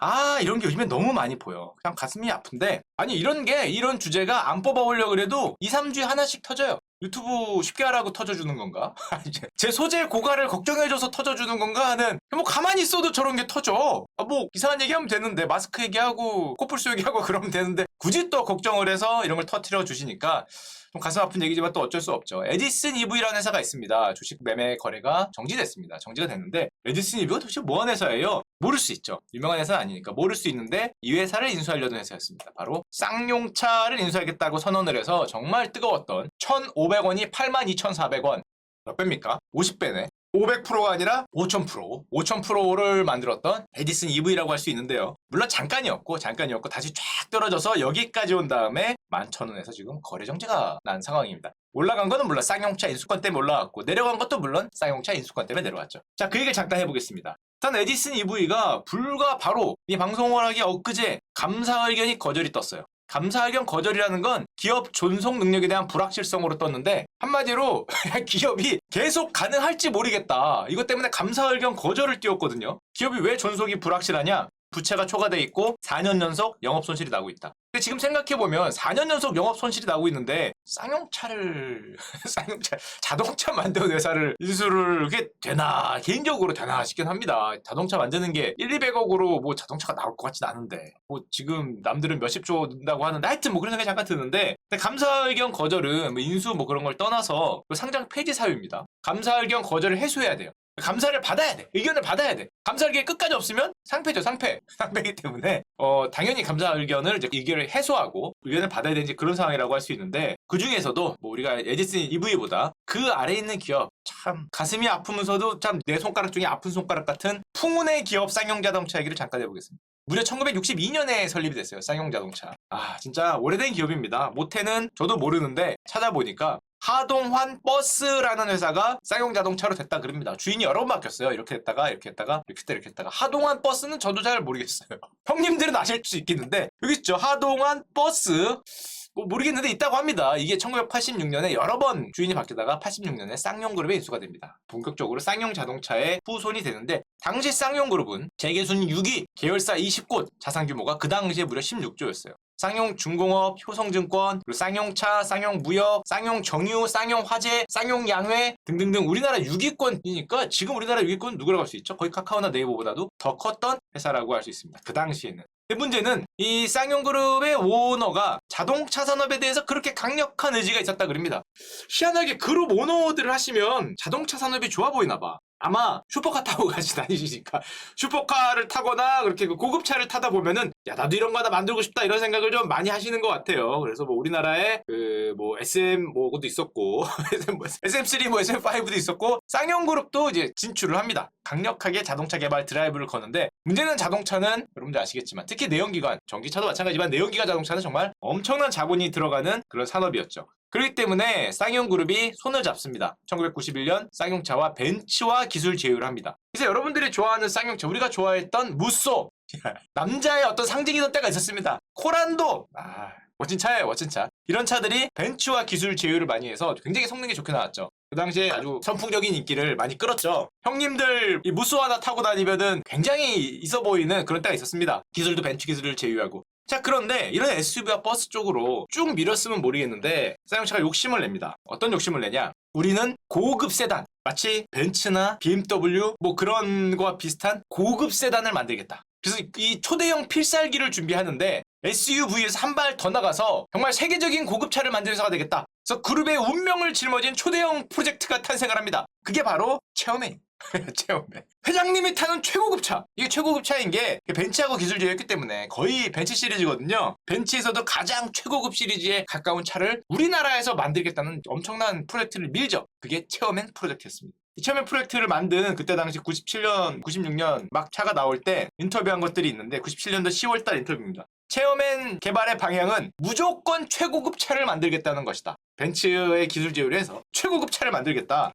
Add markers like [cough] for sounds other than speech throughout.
아 이런 게 요즘에 너무 많이 보여. 그냥 가슴이 아픈데 아니 이런 게 이런 주제가 안 뽑아오려 그래도 2, 3주에 하나씩 터져요. 유튜브 쉽게 하라고 터져주는 건가? [laughs] 이제 제 소재 고갈을 걱정해줘서 터져주는 건가 하는 뭐 가만히 있어도 저런 게 터져. 아, 뭐 이상한 얘기하면 되는데 마스크 얘기하고 코뿔소 얘기하고 [laughs] 그러면 되는데 굳이 또 걱정을 해서 이런 걸 터트려 주시니까 좀 가슴 아픈 얘기지만 또 어쩔 수 없죠. 에디슨 EV라는 회사가 있습니다. 주식 매매 거래가 정지됐습니다. 정지가 됐는데 에디슨 EV가 도대체 뭐하는 회사예요? 모를 수 있죠. 유명한 회사는 아니니까 모를 수 있는데 이 회사를 인수하려는 회사였습니다. 바로 쌍용차를 인수하겠다고 선언을 해서 정말 뜨거웠던 1,500원이 82,400원 몇 배입니까? 50배네. 500%가 아니라 5000%, 5000%를 만들었던 에디슨 EV라고 할 수 있는데요. 물론 잠깐이었고, 잠깐이었고, 다시 쫙 떨어져서 여기까지 온 다음에 11,000원에서 지금 거래 정지가 난 상황입니다. 올라간 거는 물론 쌍용차 인수권 때문에 올라갔고, 내려간 것도 물론 쌍용차 인수권 때문에 내려왔죠. 자, 그 얘기를 잠깐 해보겠습니다. 일단 에디슨 EV가 불과 바로 이 방송을 하기 엊그제 감사 의견이 거절이 떴어요. 감사 의견 거절이라는 건 기업 존속 능력에 대한 불확실성으로 떴는데 한마디로 [laughs] 기업이 계속 가능할지 모르겠다. 이것 때문에 감사 의견 거절을 띄웠거든요. 기업이 왜 존속이 불확실하냐? 부채가 초과돼 있고 4년 연속 영업 손실이 나고 있다. 근데 지금 생각해 보면 4년 연속 영업 손실이 나고 있는데 쌍용차를 [laughs] 쌍용차 자동차 만드는 회사를 인수를 그게 되나 개인적으로 되나 싶긴 합니다. 자동차 만드는 게 1, 200억으로 뭐 자동차가 나올 것 같진 않은데 뭐 지금 남들은 몇십 조 든다고 하는데 하여튼 뭐 그런 생각이 잠깐 드는데 감사 의견 거절은 뭐 인수 뭐 그런 걸 떠나서 그 상장 폐지 사유입니다. 감사 의견 거절을 해소해야 돼요. 감사를 받아야 돼. 의견을 받아야 돼. 감사 의견이 끝까지 없으면 상패죠, 상패. [laughs] 상패이기 때문에, 어, 당연히 감사 의견을 이제 의견을 해소하고 의견을 받아야 되는 그런 상황이라고 할 수 있는데, 그 중에서도 뭐 우리가 에디슨 EV보다 그 아래 있는 기업, 참, 가슴이 아프면서도 참 내 손가락 중에 아픈 손가락 같은 풍운의 기업 쌍용 자동차 얘기를 잠깐 해보겠습니다. 무려 1962년에 설립이 됐어요. 쌍용 자동차. 아, 진짜 오래된 기업입니다. 모태는 저도 모르는데 찾아보니까 하동환 버스라는 회사가 쌍용 자동차로 됐다 그럽니다. 주인이 여러 번 바뀌었어요. 이렇게 됐다가 이렇게 했다가 이렇게 했다 이렇게 했다가 하동환 버스는 저도 잘 모르겠어요. [laughs] 형님들은 아실 수 있겠는데 여기 있죠. 하동환 버스 뭐 모르겠는데 있다고 합니다. 이게 1986년에 여러 번 주인이 바뀌다가 86년에 쌍용그룹에 인수가 됩니다. 본격적으로 쌍용 자동차의 후손이 되는데 당시 쌍용그룹은 재계순 6위, 계열사 20곳, 자산 규모가 그 당시에 무려 16조였어요. 쌍용 중공업, 효성증권, 쌍용차, 쌍용무역, 쌍용정유, 쌍용화재, 쌍용양회 등등등 우리나라 6위권이니까 지금 우리나라 6위권 누구라고 할 수 있죠? 거의 카카오나 네이버보다도 더 컸던 회사라고 할 수 있습니다. 그 당시에는. 근데 문제는 이 쌍용그룹의 오너가 자동차 산업에 대해서 그렇게 강력한 의지가 있었다 그럽니다. 희한하게 그룹 오너들을 하시면 자동차 산업이 좋아 보이나 봐. 아마 슈퍼카 타고 [laughs] 가시 다니시니까 슈퍼카를 타거나 그렇게 그 고급차를 타다 보면은 야 나도 이런 거 하나 만들고 싶다 이런 생각을 좀 많이 하시는 것 같아요. 그래서 뭐 우리나라에 그 뭐 SM 뭐 것도 있었고 [laughs] SM3 뭐 SM5도 있었고 쌍용 그룹도 이제 진출을 합니다. 강력하게 자동차 개발 드라이브를 거는데 문제는 자동차는 여러분들 아시겠지만 특히 내연기관 전기차도 마찬가지지만 내연기관 자동차는 정말 엄청난 자본이 들어가는 그런 산업이었죠. 그렇기 때문에 쌍용 그룹이 손을 잡습니다. 1991년 쌍용차와 벤츠와 기술 제휴를 합니다. 그래서 여러분들이 좋아하는 쌍용차, 우리가 좋아했던 무쏘, [laughs] 남자의 어떤 상징이던 때가 있었습니다. 코란도, 아, 멋진 차예요, 멋진 차. 이런 차들이 벤츠와 기술 제휴를 많이 해서 굉장히 성능이 좋게 나왔죠. 그 당시에 아주 선풍적인 인기를 많이 끌었죠. 형님들 이 무쏘 하나 타고 다니면은 굉장히 있어 보이는 그런 때가 있었습니다. 기술도 벤츠 기술을 제휴하고. 자 그런데 이런 SUV와 버스 쪽으로 쭉 밀었으면 모르겠는데 쌍용차가 욕심을 냅니다. 어떤 욕심을 내냐? 우리는 고급 세단 마치 벤츠나 BMW 뭐 그런 거와 비슷한 고급 세단을 만들겠다. 그래서 이 초대형 필살기를 준비하는데 SUV에서 한 발 더 나가서 정말 세계적인 고급차를 만드는 회사가 되겠다. 그래서 그룹의 운명을 짊어진 초대형 프로젝트가 탄생을 합니다. 그게 바로 체어맨. [laughs] 체어맨. 회장님이 타는 최고급 차. 이게 최고급 차인 게 벤츠하고 기술 제휴했기 때문에 거의 벤츠 시리즈거든요. 벤츠에서도 가장 최고급 시리즈에 가까운 차를 우리나라에서 만들겠다는 엄청난 프로젝트를 밀죠. 그게 체어맨 프로젝트였습니다. 이 체어맨 프로젝트를 만든 그때 당시 97년, 96년 막 차가 나올 때 인터뷰한 것들이 있는데 97년도 10월달 인터뷰입니다. 체어맨 개발의 방향은 무조건 최고급 차를 만들겠다는 것이다. 벤츠의 기술 제휴를 해서 최고급 차를 만들겠다.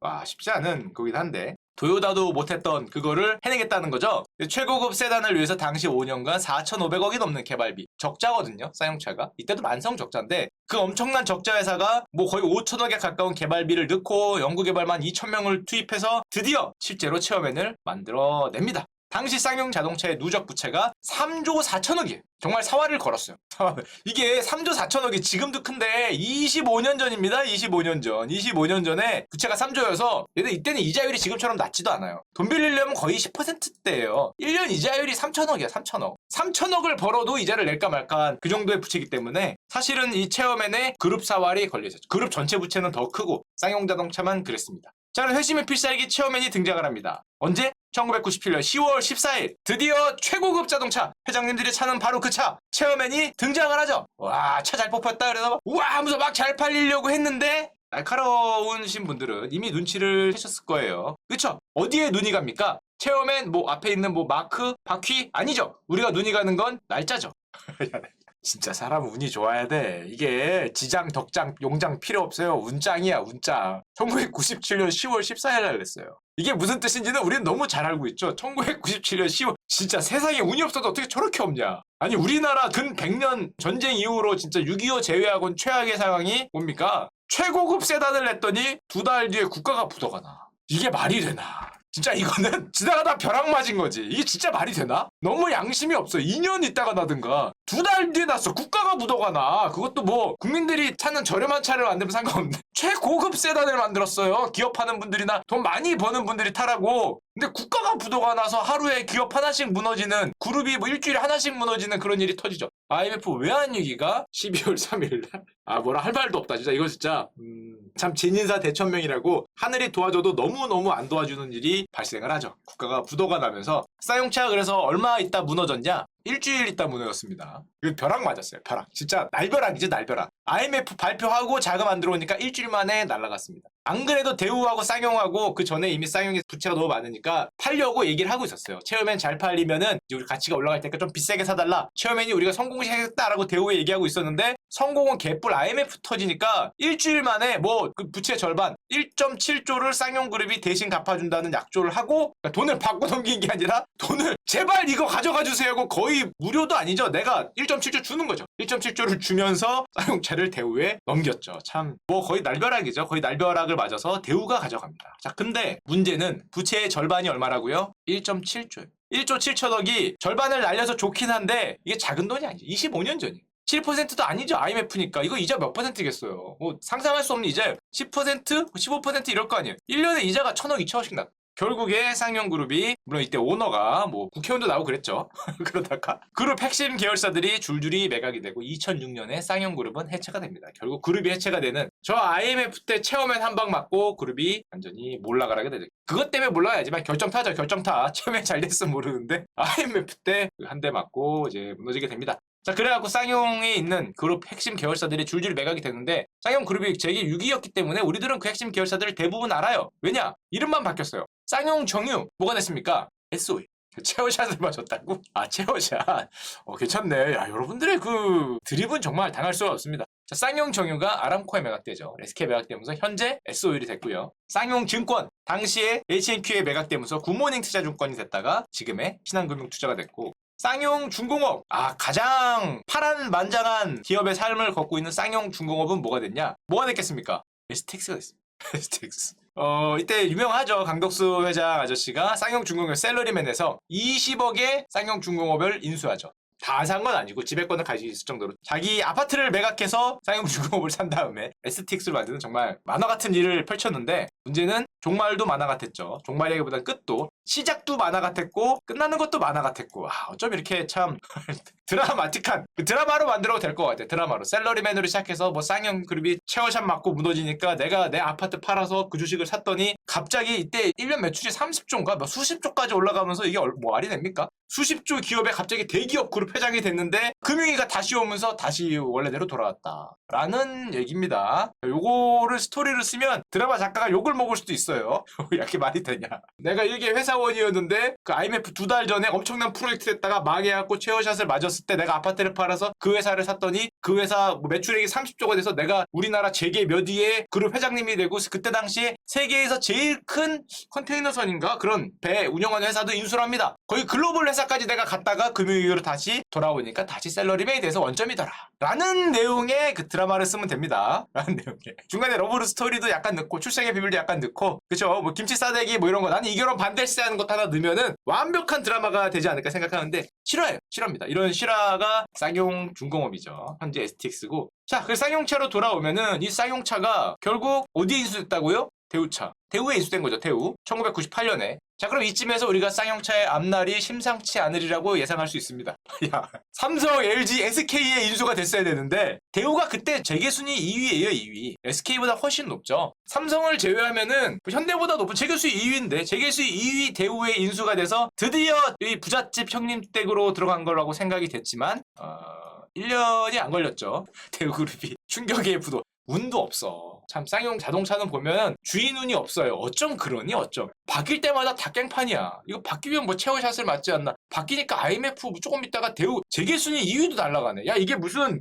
와 쉽지 않은 거긴 한데 도요다도 못했던 그거를 해내겠다는 거죠. 최고급 세단을 위해서 당시 5년간 4,500억이 넘는 개발비. 적자거든요, 쌍용차가. 이때도 만성 적자인데 그 엄청난 적자 회사가 뭐 거의 5천억에 가까운 개발비를 넣고 연구 개발만 2,000명을 투입해서 드디어 실제로 체어맨을 만들어냅니다. 당시 쌍용 자동차의 누적 부채가 3조 4천억이에요. 정말 사활을 걸었어요. [laughs] 이게 3조 4천억이 지금도 큰데 25년 전입니다. 25년 전. 25년 전에 부채가 3조여서 얘들 이때는 이자율이 지금처럼 낮지도 않아요. 돈 빌리려면 거의 10%대예요. 1년 이자율이 3천억이야. 3천억. 3천억을 벌어도 이자를 낼까 말까 한 그 정도의 부채이기 때문에 사실은 이 체어맨의 그룹 사활이 걸려 있었죠. 그룹 전체 부채는 더 크고 쌍용 자동차만 그랬습니다. 자, 회심의 필살기 체어맨이 등장을 합니다. 언제? 1997년 10월 14일 드디어 최고급 자동차 회장님들이 차는 바로 그 차. 체어맨이 등장을 하죠. 와 차 잘 뽑혔다 그래서 우와 하면서 막 잘 팔리려고 했는데 날카로우신 분들은 이미 눈치를 채셨을 거예요. 그쵸? 어디에 눈이 갑니까? 체어맨 뭐 앞에 있는 뭐 마크 바퀴? 아니죠. 우리가 눈이 가는 건 날짜죠 [laughs] 진짜 사람은 운이 좋아야 돼. 이게 지장, 덕장, 용장 필요 없어요. 운짱이야, 운짱. 1997년 10월 14일 날 냈어요. 이게 무슨 뜻인지는 우리는 너무 잘 알고 있죠. 1997년 10월 진짜 세상에 운이 없어도 어떻게 저렇게 없냐. 아니 우리나라 근 100년 전쟁 이후로 진짜 6.25 제외하고는 최악의 상황이 뭡니까? 최고급 세단을 냈더니 두 달 뒤에 국가가 부도가 나. 이게 말이 되나? 진짜 이거는 [laughs] 지나가다 벼락 맞은 거지. 이게 진짜 말이 되나? 너무 양심이 없어. 2년 있다가 나든가. 두 달 뒤에 났어. 국가가 부도가 나. 그것도 뭐 국민들이 타는 저렴한 차를 만들면 상관없는데 [laughs] 최고급 세단을 만들었어요. 기업하는 분들이나 돈 많이 버는 분들이 타라고. 근데 국가가 부도가 나서 하루에 기업 하나씩 무너지는 그룹이 뭐 일주일에 하나씩 무너지는 그런 일이 터지죠. IMF 외환위기가 12월 3일 날. 아 뭐라 할 말도 없다. 진짜 이거 진짜 음, 참 진인사 대천명이라고 하늘이 도와줘도 너무너무 안 도와주는 일이 발생을 하죠. 국가가 부도가 나면서 쌍용차 그래서 얼마 있다 무너졌냐? 일주일 있다 무너졌습니다. 이거 벼락 맞았어요. 벼락. 진짜 날벼락이죠, 날벼락. IMF 발표하고 자금 안 들어오니까 일주일 만에 날아갔습니다. 안 그래도 대우하고 쌍용하고 그 전에 이미 쌍용이 부채가 너무 많으니까 팔려고 얘기를 하고 있었어요. 체어맨 잘 팔리면은 우리 가치가 올라갈 테니까 좀 비싸게 사달라. 체어맨이 우리가 성공시켰다라고 대우에 얘기하고 있었는데 성공은 개뿔 IMF 터지니까 일주일 만에 뭐 그 부채 절반 1.7조를 쌍용그룹이 대신 갚아준다는 약조를 하고 그러니까 돈을 받고 [laughs] 넘긴 게 아니라 돈을 제발 이거 가져가 주세요 하고 거의 무료도 아니죠. 내가 1.7조 주는 거죠. 1.7조를 주면서 쌍용차를 대우에 넘겼죠. 참 뭐 거의 날벼락이죠. 거의 날벼락을 맞아서 대우가 가져갑니다. 자 근데 문제는 부채의 절반이 얼마라고요? 1.7조예요. 1조 7천억이 절반을 날려서 좋긴 한데 이게 작은 돈이 아니죠. 25년 전이에요. 7%도 아니죠. IMF니까. 이거 이자 몇 퍼센트겠어요. 뭐 상상할 수 없는 이자 10%? 15% 이럴 거 아니에요. 1년에 이자가 천억, 이천억씩 나. 결국에 쌍용그룹이 물론 이때 오너가 뭐 국회의원도 나오고 그랬죠. [laughs] 그러다가 그룹 핵심 계열사들이 줄줄이 매각이 되고 2006년에 쌍용그룹은 해체가 됩니다. 결국 그룹이 해체가 되는 저 IMF 때 체어맨 한방 맞고 그룹이 완전히 몰락을 되죠. 그것 때문에 몰락하지만 결정타죠. 결정타. [laughs] 체어맨 잘 됐으면 모르는데 IMF 때 한 대 맞고 이제 무너지게 됩니다. 자, 그래갖고 쌍용에 있는 그룹 핵심 계열사들이 줄줄이 매각이 되는데 쌍용 그룹이 제기 6위였기 때문에 우리들은 그 핵심 계열사들을 대부분 알아요. 왜냐? 이름만 바뀌었어요. 쌍용 정유 뭐가 됐습니까? SOE. 체어샷을 맞았다고? 아, 체어샷. 어, 괜찮네. 야, 여러분들의 그 드립은 정말 당할 수가 없습니다. 자, 쌍용 정유가 아람코에 매각되죠. SK 매각되면서 현재 SO일이 됐고요. 쌍용 증권 당시에 HNQ에 매각되면서 굿모닝 투자증권이 됐다가 지금의 신한금융 투자가 됐고 쌍용 중공업 아 가장 파란만장한 기업의 삶을 걷고 있는 쌍용 중공업은 뭐가 됐냐? 뭐가 됐겠습니까? STX가 됐습니다. [laughs] STX. 어 이때 유명하죠 강덕수 회장 아저씨가 쌍용 중공업 셀러리맨에서 20억의 쌍용 중공업을 인수하죠. 다 산 건 아니고 지배권을 가지고 있을 정도로 자기 아파트를 매각해서 쌍용 중공업을 산 다음에 STX를 만드는 정말 만화 같은 일을 펼쳤는데 문제는 종말도 만화 같았죠. 종말이라기보다는 끝도 시작도 만화 같았고 끝나는 것도 만화 같았고. 아, 어쩜 이렇게 참 [laughs] 드라마틱한 그 드라마로 만들어도 될 것 같아 드라마로. 셀러리맨으로 시작해서 뭐 쌍용 그룹이 체어샷 맞고 무너지니까 내가 내 아파트 팔아서 그 주식을 샀더니 갑자기 이때 1년 매출이 30조인가? 뭐 수십조까지 올라가면서 이게 얼- 뭐 말이 됩니까? 수십조 기업에 갑자기 대기업 그룹 회장이 됐는데 금융위가 다시 오면서 다시 원래대로 돌아왔다. 라는 얘기입니다. 요거를 스토리를 쓰면 드라마 작가가 욕을 먹을 수도 있어요. [laughs] 이렇게 말이 되냐. 내가 일개 회사원이었는데 그 IMF 두 달 전에 엄청난 프로젝트 했다가 망해갖고 체어샷을 맞았을 때 내가 아파트를 팔아서 그 회사를 샀더니 그 회사 뭐 매출액이 30조가 돼서 내가 우리나라 재계 몇 위의 그룹 회장님이 되고 그때 당시에 세계에서 제일 큰 컨테이너선인가 그런 배 운영하는 회사도 인수를 합니다. 거의 글로벌 회사까지 내가 갔다가 금융 위기로 다시 돌아오니까 다시 셀러리맨이 돼서 원점이더라. 라는 내용의 그 드라마를 쓰면 됩니다. [laughs] 라는 내용의. 중간에 러브르 스토리도 약간 넣고 출생의 비밀도 약간 넣고 그쵸? 뭐 김치 싸대기 뭐 이런 거 나는 이 결혼 반대세 하는 것 하나 넣으면은 완벽한 드라마가 되지 않을까 생각하는데 싫어요. 싫어합니다. 이런 실화가 쌍용 중공업이죠. 현재 STX고. 자, 그 쌍용차로 돌아오면은 이 쌍용차가 결국 어디에 인수됐다고요? 대우차. 대우에 인수된 거죠, 대우. 1998년에. 자, 그럼 이쯤에서 우리가 쌍용차의 앞날이 심상치 않으리라고 예상할 수 있습니다. [laughs] 야, 삼성, LG, SK에 인수가 됐어야 되는데, 대우가 그때 재계순위 2위예요, 2위. SK보다 훨씬 높죠. 삼성을 제외하면은 뭐 현대보다 높은 재계수위 2위인데, 재계수위 2위 대우에 인수가 돼서 드디어 이 부잣집 형님 댁으로 들어간 거라고 생각이 됐지만, 어, 1년이 안 걸렸죠. [laughs] 대우그룹이 충격의 부도. 운도 없어. 참 쌍용 자동차는 보면 주인 운이 없어요. 어쩜 그러니 어쩜. 바뀔 때마다 다 깽판이야. 이거 바뀌면 뭐 체어샷을 맞지 않나. 바뀌니까 IMF 조금 있다가 대우 재계순위 2위도 날라가네. 야 이게 [laughs] 무슨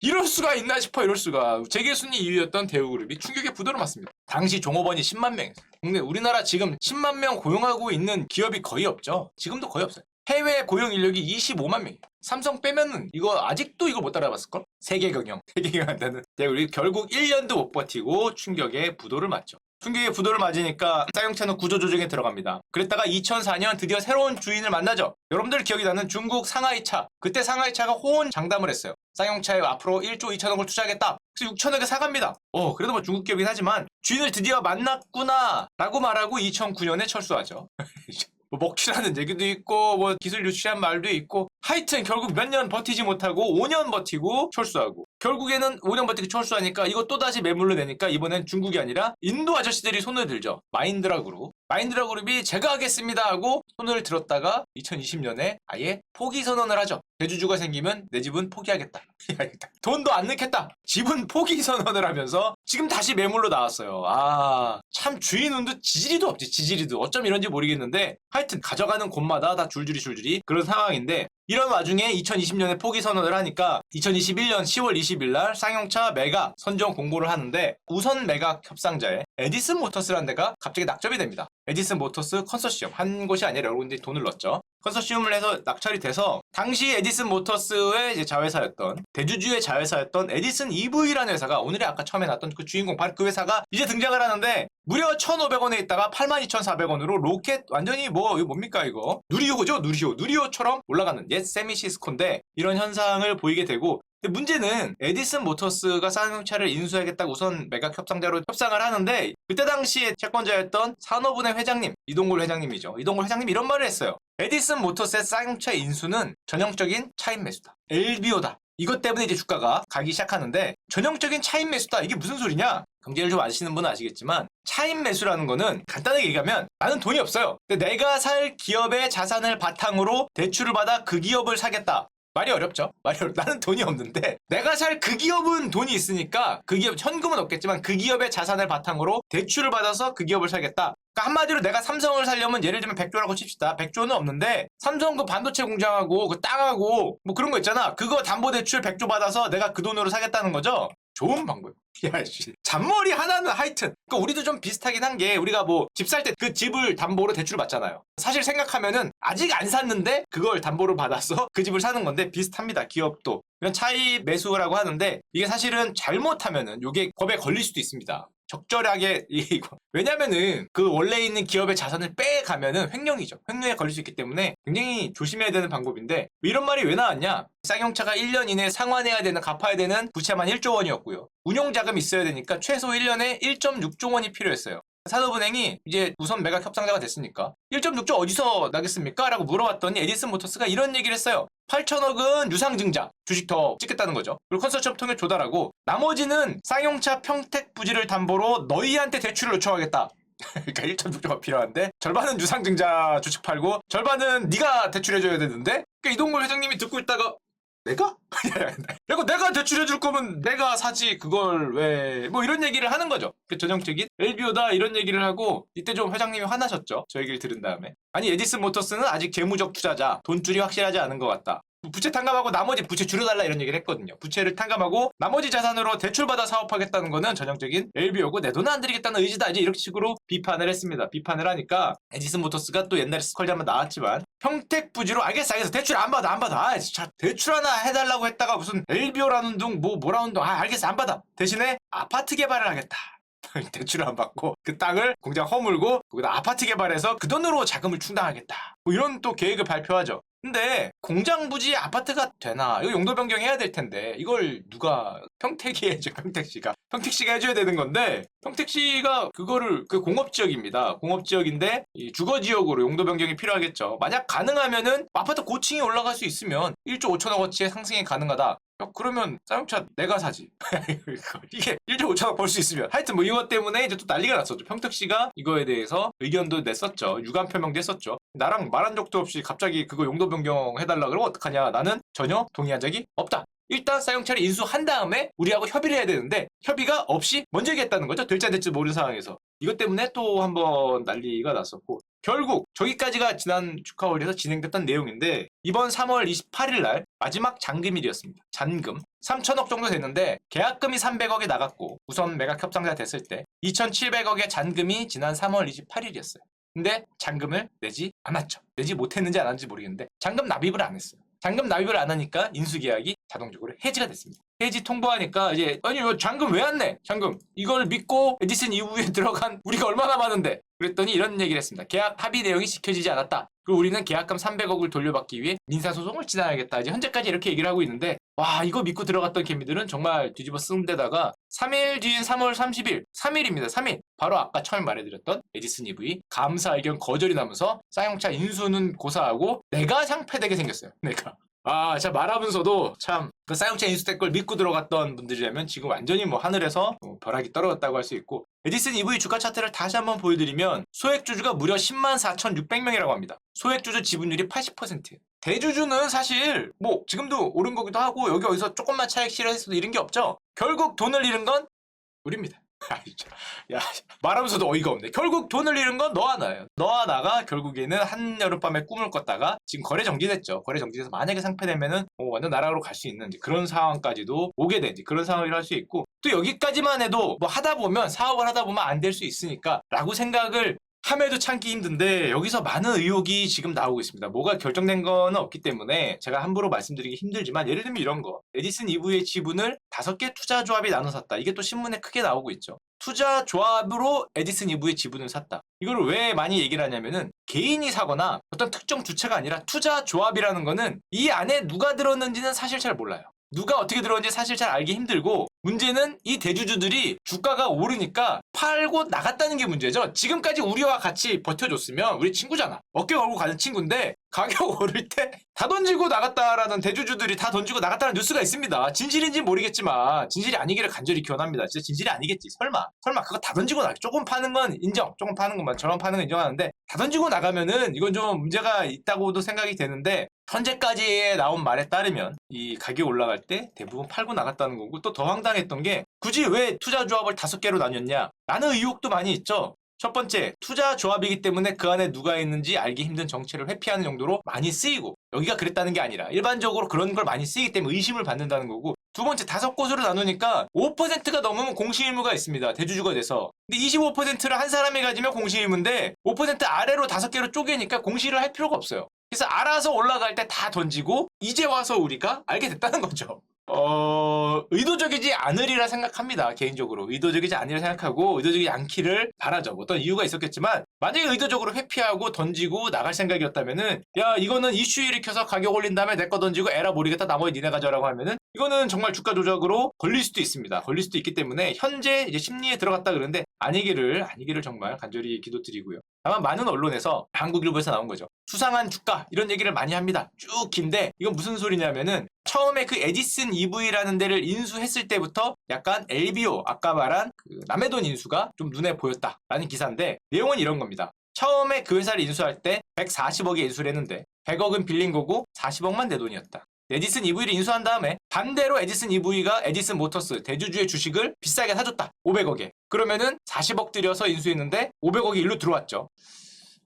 이럴 수가 있나 싶어 이럴 수가. 재계순위 2위였던 대우그룹이 충격의 부도를 맞습니다. 당시 종업원이 10만 명. 국내 우리나라 지금 10만 명 고용하고 있는 기업이 거의 없죠. 지금도 거의 없어요. 해외 고용 인력이 25만 명이에요. 삼성 빼면은 이거 아직도 이걸 못 따라잡았을걸? 세계 경영, [laughs] 세계 경영한다는. 네, 우리 결국 1년도 못 버티고 충격의 부도를 맞죠. 충격의 부도를 맞으니까 쌍용차는 구조조정에 들어갑니다. 그랬다가 2004년 드디어 새로운 주인을 만나죠. 여러분들 기억이 나는 중국 상하이차. 그때 상하이차가 호언 장담을 했어요. 쌍용차에 앞으로 1조 2천억을 투자하겠다. 그래서 6천억에 사갑니다. 어, 그래도 뭐 중국 기업이긴 하지만 주인을 드디어 만났구나 라고 말하고 2009년에 철수하죠. [laughs] 뭐 먹튀라는 얘기도 있고 뭐 기술 유치한 말도 있고 하여튼 결국 몇 년 버티지 못하고 5년 버티고 철수하고. 결국에는 5년 버티고 철수하니까 이거 또다시 매물로 내니까 이번엔 중국이 아니라 인도 아저씨들이 손을 들죠. 마인드라 그룹. 마인드라 그룹이 제가 하겠습니다 하고 손을 들었다가 2020년에 아예 포기 선언을 하죠 대주주가 생기면 내 집은 포기하겠다. [laughs] 돈도 안 넣겠다. 집은 포기 선언을 하면서 지금 다시 매물로 나왔어요. 아 참 주인 운도 지지리도 없지 지지리도. 어쩜 이런지 모르겠는데 하여튼 가져가는 곳마다 다 줄줄이 줄줄이 그런 상황인데 이런 와중에 2020년에 포기 선언을 하니까 2021년 10월 20일 날 쌍용차 매각 선정 공고를 하는데 우선 매각 협상자에 에디슨 모터스라는 데가 갑자기 낙점이 됩니다. 에디슨 모터스 컨소시엄. 한 곳이 아니라 여러 군데 돈을 넣었죠. 컨소시엄을 해서 낙찰이 돼서 당시 에디슨 모터스의 자회사였던 대주주의 자회사였던 에디슨 EV라는 회사가 오늘의 아까 처음에 나왔던 그 주인공 바로 그 회사가 이제 등장을 하는데 무려 1,500원에 있다가 82,400원으로 로켓 완전히 뭐 이거 뭡니까 이거? 누리호죠 누리호. 누리호처럼 올라가는 옛 세미시스코인데 이런 현상을 보이게 되고 근데 문제는 에디슨 모터스가 쌍용차를 인수하겠다고 우선 매각 협상자로 협상을 하는데 그때 당시에 채권자였던 산업은행 회장님 이동골 회장님이죠. 이동골 회장님이 이런 말을 했어요. 에디슨 모터스의 쌍용차 인수는 전형적인 차인 매수다. LBO다. 이것 때문에 이제 주가가 가기 시작하는데 전형적인 차인 매수다. 이게 무슨 소리냐? 경제를 좀 아시는 분은 아시겠지만 차인 매수라는 거는 간단하게 얘기하면 나는 돈이 없어요. 근데 내가 살 기업의 자산을 바탕으로 대출을 받아 그 기업을 사겠다 말이 어렵죠. 말이 어렵. 나는 돈이 없는데 내가 살 그 기업은 돈이 있으니까 그 기업 현금은 없겠지만 그 기업의 자산을 바탕으로 대출을 받아서 그 기업을 사겠다. 그러니까 한마디로 내가 삼성을 살려면 예를 들면 백조라고 칩시다. 백조는 없는데 삼성 그 반도체 공장하고 그 땅하고 뭐 그런 거 있잖아. 그거 담보 대출 백조 받아서 내가 그 돈으로 사겠다는 거죠. 좋은 방법. [laughs] 야, 씨. 잔머리 하나는 하여튼. 그러니까 우리도 좀 비슷하긴 한 게 우리가 뭐 집 살 때 그 집을 담보로 대출을 받잖아요. 사실 생각하면은 아직 안 샀는데 그걸 담보로 받아서 [laughs] 그 집을 사는 건데 비슷합니다. 기업도. 이건 차이 매수라고 하는데 이게 사실은 잘못하면은 이게 법에 걸릴 수도 있습니다. 적절하게 [laughs] 이거 왜냐면은 그 원래 있는 기업의 자산을 빼가면은 횡령이죠. 횡령에 걸릴 수 있기 때문에 굉장히 조심해야 되는 방법인데 이런 말이 왜 나왔냐? 쌍용차가 1년 이내에 상환해야 되는 갚아야 되는 부채만 1조 원이었고요. 운용 자금이 있어야 되니까 최소 1년에 1.6조 원이 필요했어요. 산업은행이 이제 우선 매각 협상자가 됐으니까 1.6조 어디서 나겠습니까? 라고 물어봤더니 에디슨 모터스가 이런 얘기를 했어요. 8천억은 유상증자 주식 더 찍겠다는 거죠. 그리고 컨소시엄 통해 조달하고 나머지는 쌍용차 평택 부지를 담보로 너희한테 대출을 요청하겠다. [laughs] 그러니까 1.6조가 필요한데 절반은 유상증자 주식 팔고 절반은 네가 대출해줘야 되는데 그러니까 이동걸 회장님이 듣고 있다가 내가? [laughs] 이거 내가 대출해 줄 거면 내가 사지 그걸 왜 뭐 이런 얘기를 하는 거죠. 그 전형적인 LBO다 이런 얘기를 하고 이때 좀 회장님이 화나셨죠. 저 얘기를 들은 다음에 아니 에디슨 모터스는 아직 재무적 투자자 돈줄이 확실하지 않은 것 같다. 부채 탕감하고 나머지 부채 줄여달라 이런 얘기를 했거든요. 부채를 탕감하고 나머지 자산으로 대출받아 사업하겠다는 거는 전형적인 LBO고 내 돈은 안 드리겠다는 의지다. 이제 이렇게 식으로 비판을 했습니다. 비판을 하니까 에디슨 모터스가 또 옛날에 스컬지 한번 나왔지만 평택 부지로 알겠어 알겠어 대출 안 받아 안 받아 아 진짜 대출 하나 해달라고 했다가 무슨 LBO라는 둥 뭐 뭐라는 둥아 알겠어 안 받아 대신에 아파트 개발을 하겠다. [laughs] 대출을 안 받고 그 땅을 공장 허물고 거기다 아파트 개발해서 그 돈으로 자금을 충당하겠다. 뭐 이런 또 계획을 발표하죠. 근데 공장 부지 아파트가 되나? 이거 용도 변경해야 될 텐데 이걸 누가 평택이 [laughs] 해줘 평택 씨가 평택 씨가 해줘야 되는 건데 평택 씨가 그거를 그 공업 지역입니다. 공업 지역인데 이 주거 지역으로 용도 변경이 필요하겠죠. 만약 가능하면은 아파트 고층이 올라갈 수 있으면 1조 5천억 원치의 상승이 가능하다. 야, 그러면 쌍용차 내가 사지. [laughs] 이게 1조 5천억 벌 수 있으면. 하여튼 뭐 이것 때문에 이제 또 난리가 났었죠. 평택시가 이거에 대해서 의견도 냈었죠. 유감 표명도 했었죠. 나랑 말한 적도 없이 갑자기 그거 용도 변경 해달라 그러면 어떡하냐. 나는 전혀 동의한 적이 없다. 일단 쌍용차를 인수한 다음에 우리하고 협의를 해야 되는데 협의가 없이 먼저 얘기했다는 거죠. 될지 안 될지 모르는 상황에서. 이것 때문에 또 한번 난리가 났었고 결국 저기까지가 지난 축하월에서 진행됐던 내용인데 이번 3월 28일 날 마지막 잔금일이었습니다. 잔금 3천억 정도 됐는데 계약금이 300억이 나갔고 우선 매각 협상자 됐을 때 2,700억의 잔금이 지난 3월 28일이었어요. 근데 잔금을 내지 않았죠. 내지 못했는지 안 했는지 모르겠는데 잔금 납입을 안 했어요. 잔금 납입을 안 하니까 인수계약이 자동적으로 해지가 됐습니다. 해지 통보하니까 이제 아니 왜 잔금 왜 안 내? 잔금 이걸 믿고 에디슨 이후에 [laughs] 들어간 우리가 얼마나 많은데 그랬더니 이런 얘기를 했습니다. 계약 합의 내용이 지켜지지 않았다. 그리고 우리는 계약금 300억을 돌려받기 위해 민사소송을 진행하겠다. 이제 현재까지 이렇게 얘기를 하고 있는데 와 이거 믿고 들어갔던 개미들은 정말 뒤집어 쓴 데다가 3일 뒤인 3월 30일 3일입니다. 3일 바로 아까 처음 말해드렸던 에디슨 EV 감사 의견 거절이 나면서 쌍용차 인수는 고사하고 내가 상패되게 생겼어요. 내가 아, 제가 말하면서도 참, 그 쌍용차 인수 댓글 믿고 들어갔던 분들이라면 지금 완전히 뭐 하늘에서 뭐 벼락이 떨어졌다고 할 수 있고, 에디슨 EV 주가 차트를 다시 한번 보여드리면, 소액주주가 무려 10만 4,600명이라고 합니다. 소액주주 지분율이 80%예요. 대주주는 사실, 뭐, 지금도 오른 거기도 하고, 여기 어디서 조금만 차익 실현했어도 잃은 게 없죠? 결국 돈을 잃은 건 우리입니다. [laughs] 참. 야, 말하면서도 어이가 없네. 결국 돈을 잃은 건너 하나예요. 너 하나가 결국에는 한여름밤에 꿈을 꿨다가 지금 거래 정지됐죠. 거래 정지돼서 만약에 상패되면은 뭐 완전 나락으로 갈 수 있는 그런 상황까지도 오게 되지. 그런 상황을 할 수 있고 또 여기까지만 해도 뭐 하다 보면 사업을 하다 보면 안 될 수 있으니까 라고 생각을 함에도 참기 힘든데 여기서 많은 의혹이 지금 나오고 있습니다. 뭐가 결정된 건 없기 때문에 제가 함부로 말씀드리기 힘들지만 예를 들면 이런 거. 에디슨 EV의 지분을 다섯 개 투자 조합이 나눠 샀다. 이게 또 신문에 크게 나오고 있죠. 투자 조합으로 에디슨 EV의 지분을 샀다. 이거를 왜 많이 얘기를 하냐면은 개인이 사거나 어떤 특정 주체가 아니라 투자 조합이라는 거는 이 안에 누가 들었는지는 사실 잘 몰라요. 누가 어떻게 들어온지 사실 잘 알기 힘들고 문제는 이 대주주들이 주가가 오르니까 팔고 나갔다는 게 문제죠. 지금까지 우리와 같이 버텨줬으면 우리 친구잖아. 어깨 걸고 가는 친구인데 가격 [laughs] 오를 때 다 던지고 나갔다라는 대주주들이 다 던지고 나갔다는 뉴스가 있습니다. 진실인지 모르겠지만 진실이 아니기를 간절히 기원합니다. 진짜 진실이 아니겠지. 설마 설마 그거 다 던지고 나 조금 파는 건 인정. 조금 파는 것만 저런 파는 건 인정하는데 다 던지고 나가면은 이건 좀 문제가 있다고도 생각이 되는데 현재까지 나온 말에 따르면 이 가격 올라갈 때 대부분 팔고 나갔다는 거고 또 더 황당 했던 게 굳이 왜 투자 조합을 다섯 개로 나뉘었냐? 라는 의혹도 많이 있죠. 첫 번째, 투자 조합이기 때문에 그 안에 누가 있는지 알기 힘든 정체를 회피하는 정도로 많이 쓰이고 여기가 그랬다는 게 아니라 일반적으로 그런 걸 많이 쓰이기 때문에 의심을 받는다는 거고 두 번째, 다섯 곳으로 나누니까 5%가 넘으면 공시 의무가 있습니다. 대주주가 돼서. 근데 25%를 한 사람이 가지면 공시 의무인데 5% 아래로 다섯 개로 쪼개니까 공시를 할 필요가 없어요. 그래서 알아서 올라갈 때 다 던지고 이제 와서 우리가 알게 됐다는 거죠. 어, 의도적이지 않으리라 생각합니다. 개인적으로. 의도적이지 않으리라 생각하고 의도적이지 않기를 바라죠. 뭐 어떤 이유가 있었겠지만 만약에 의도적으로 회피하고 던지고 나갈 생각이었다면은 야, 이거는 이슈 일으켜서 가격 올린 다음에 내 거 던지고 에라 모르겠다 나머지 니네 가져라고 하면은 이거는 정말 주가 조작으로 걸릴 수도 있습니다. 걸릴 수도 있기 때문에 현재 이제 심리에 들어갔다 그러는데 아니기를 아니기를 정말 간절히 기도드리고요. 다만 많은 언론에서 한국일보에서 나온 거죠. 수상한 주가 이런 얘기를 많이 합니다. 쭉 긴데 이건 무슨 소리냐면은 처음에 그 에디슨 EV라는 데를 인수했을 때부터 약간 LBO 아까 말한 그 남의 돈 인수가 좀 눈에 보였다라는 기사인데 내용은 이런 겁니다. 처음에 그 회사를 인수할 때 140억에 인수를 했는데 100억은 빌린 거고 40억만 내 돈이었다. 에디슨 EV를 인수한 다음에 반대로 에디슨 EV가 에디슨 모터스 대주주의 주식을 비싸게 사줬다. 500억에. 그러면은 40억 들여서 인수했는데 500억이 일로 들어왔죠.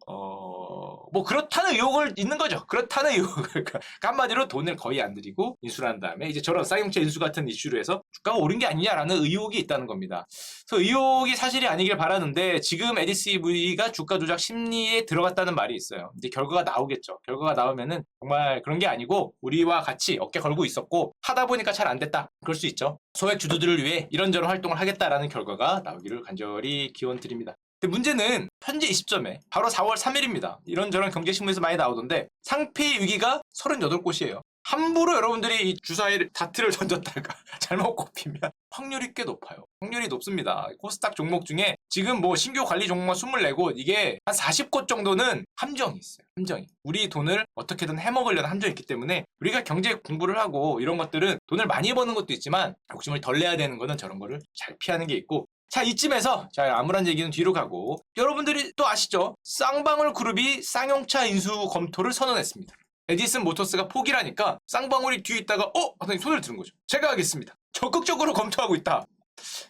어, 뭐 그렇다는 의혹을 있는 거죠. 그렇다는 [laughs] 의혹을. 그러니까 한마디로 돈을 거의 안 들이고 인수를 한 다음에 이제 저런 쌍용차 인수 같은 이슈로 해서 주가가 오른 게 아니냐라는 의혹이 있다는 겁니다. 그래서 의혹이 사실이 아니길 바라는데 지금 에디스V가 주가 조작 심리에 들어갔다는 말이 있어요. 이제 결과가 나오겠죠. 결과가 나오면은 정말 그런 게 아니고 우리와 같이 어깨 걸고 있었고 하다 보니까 잘 안 됐다. 그럴 수 있죠. 소액 주주들을 위해 이런저런 활동을 하겠다라는 결과가 나오기를 간절히 기원 드립니다. 근데 문제는 현재 이 시점에 바로 4월 3일입니다. 이런저런 경제신문에서 많이 나오던데 상폐 위기가 38곳이에요. 함부로 여러분들이 이 주사위 다트를 [laughs] 던졌다가 잘못 꼽히면 확률이 꽤 높아요. 확률이 높습니다. 코스닥 종목 중에 지금 뭐 신규 관리 종목 24곳 이게 한 40곳 정도는 함정이 있어요. 함정이. 우리 돈을 어떻게든 해먹으려는 함정이 있기 때문에 우리가 경제 공부를 하고 이런 것들은 돈을 많이 버는 것도 있지만 욕심을 덜 내야 되는 거는 저런 거를 잘 피하는 게 있고 자 이쯤에서 자 아무런 얘기는 뒤로 가고 여러분들이 또 아시죠? 쌍방울 그룹이 쌍용차 인수 검토를 선언했습니다. 에디슨 모터스가 포기라니까 쌍방울이 뒤에 있다가 어? 하더니 손을 드는 거죠. 제가 하겠습니다. 적극적으로 검토하고 있다.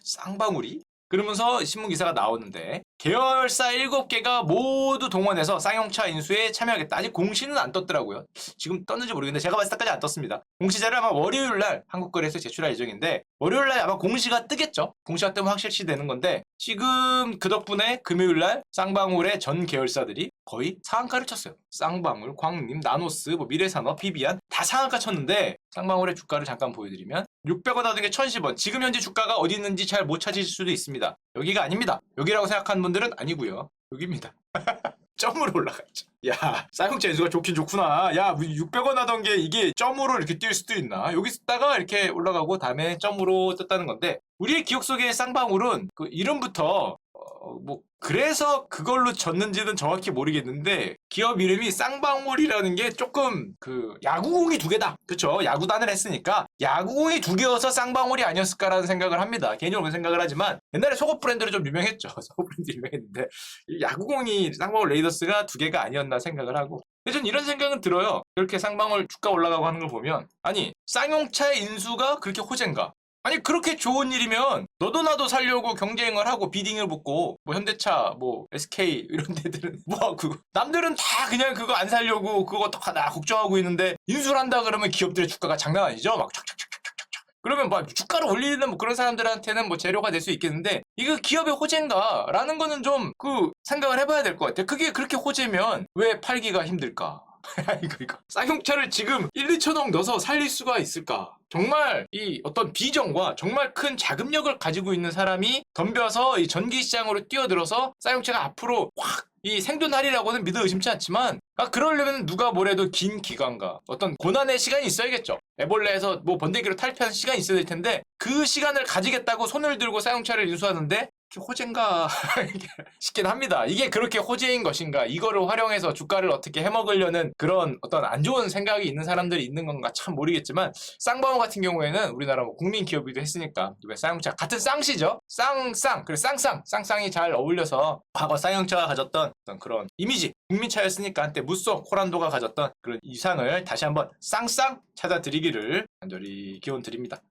쌍방울이? 그러면서 신문 기사가 나오는데 계열사 7개가 모두 동원해서 쌍용차 인수에 참여하겠다. 아직 공시는 안 떴더라고요. 지금 떴는지 모르겠는데 제가 봤을 때까지 안 떴습니다. 공시자를 아마 월요일 날 한국거래소에 제출할 예정인데 월요일 날 아마 공시가 뜨겠죠. 공시가 뜨면 확실시 되는 건데 지금 그 덕분에 금요일 날 쌍방울의 전 계열사들이 거의 상한가를 쳤어요. 쌍방울, 광림, 나노스, 뭐 미래산업, 비비안 다 상한가 쳤는데 쌍방울의 주가를 잠깐 보여드리면 600원 하던 게 1010원. 지금 현재 주가가 어디 있는지 잘 못 찾으실 수도 있습니다. 여기가 아닙니다. 여기라고 생각하는 분들은 아니고요. 여기입니다. [laughs] 점으로 올라갔죠. 야, 쌍용차 인수가 좋긴 좋구나. 야, 600원 하던 게 이게 점으로 이렇게 뛸 수도 있나? 여기 있다가 이렇게 올라가고 다음에 점으로 떴다는 건데 우리의 기억 속의 쌍방울은 그 이름부터 어, 뭐 그래서 그걸로 졌는지는 정확히 모르겠는데 기업 이름이 쌍방울이라는 게 조금 그 야구공이 두 개다. 그쵸? 야구단을 했으니까 야구공이 두 개여서 쌍방울이 아니었을까라는 생각을 합니다. 개인적으로 생각을 하지만 옛날에 속옷 브랜드로 좀 유명했죠. [laughs] 속옷 브랜드 유명했는데 이 야구공이 쌍방울 레이더스가 두 개가 아니었나 생각을 하고 근데 전 이런 생각은 들어요. 이렇게 쌍방울 주가 올라가고 하는 걸 보면 아니 쌍용차의 인수가 그렇게 호재인가? 아니 그렇게 좋은 일이면 너도 나도 살려고 경쟁을 하고 비딩을 붙고 뭐 현대차 뭐 SK 이런 [laughs] 데들은 뭐 그거. 남들은 다 그냥 그거 안 살려고 그거 다 걱정하고 있는데 인수를 한다 그러면 기업들의 주가가 장난 아니죠? 막 촥촥촥촥촥 그러면 뭐 주가를 올리는 뭐 그런 사람들한테는 뭐 재료가 될 수 있겠는데 이거 기업의 호재인가라는 거는 좀 그 생각을 해봐야 될 것 같아요. 그게 그렇게 호재면 왜 팔기가 힘들까 [laughs] 이거 이거 쌍용차를 지금 1, 2천억 넣어서 살릴 수가 있을까? 정말 이 어떤 비전과 정말 큰 자금력을 가지고 있는 사람이 덤벼서 이 전기 시장으로 뛰어들어서 쌍용차가 앞으로 확 이 생존하리라고는 믿어 의심치 않지만 아 그러려면 누가 뭐래도 긴 기간과 어떤 고난의 시간이 있어야겠죠. 애벌레에서 뭐 번데기로 탈피하는 시간이 있어야 될 텐데 그 시간을 가지겠다고 손을 들고 쌍용차를 인수하는데 호재인가 [laughs] 싶긴 합니다. 이게 그렇게 호재인 것인가? 이거를 활용해서 주가를 어떻게 해먹으려는 그런 어떤 안 좋은 생각이 있는 사람들이 있는 건가 참 모르겠지만 쌍방울 같은 경우에는 우리나라 뭐 국민 기업이기도 했으니까 왜 쌍용차 같은 쌍시죠? 쌍쌍 그래 쌍쌍 쌍쌍이 잘 어울려서 과거 쌍용차가 가졌던 어떤 그런 이미지 국민차였으니까 한때 무쏘 코란도가 가졌던 그런 이상을 다시 한번 쌍쌍 찾아드리기를 간절히 기원 드립니다.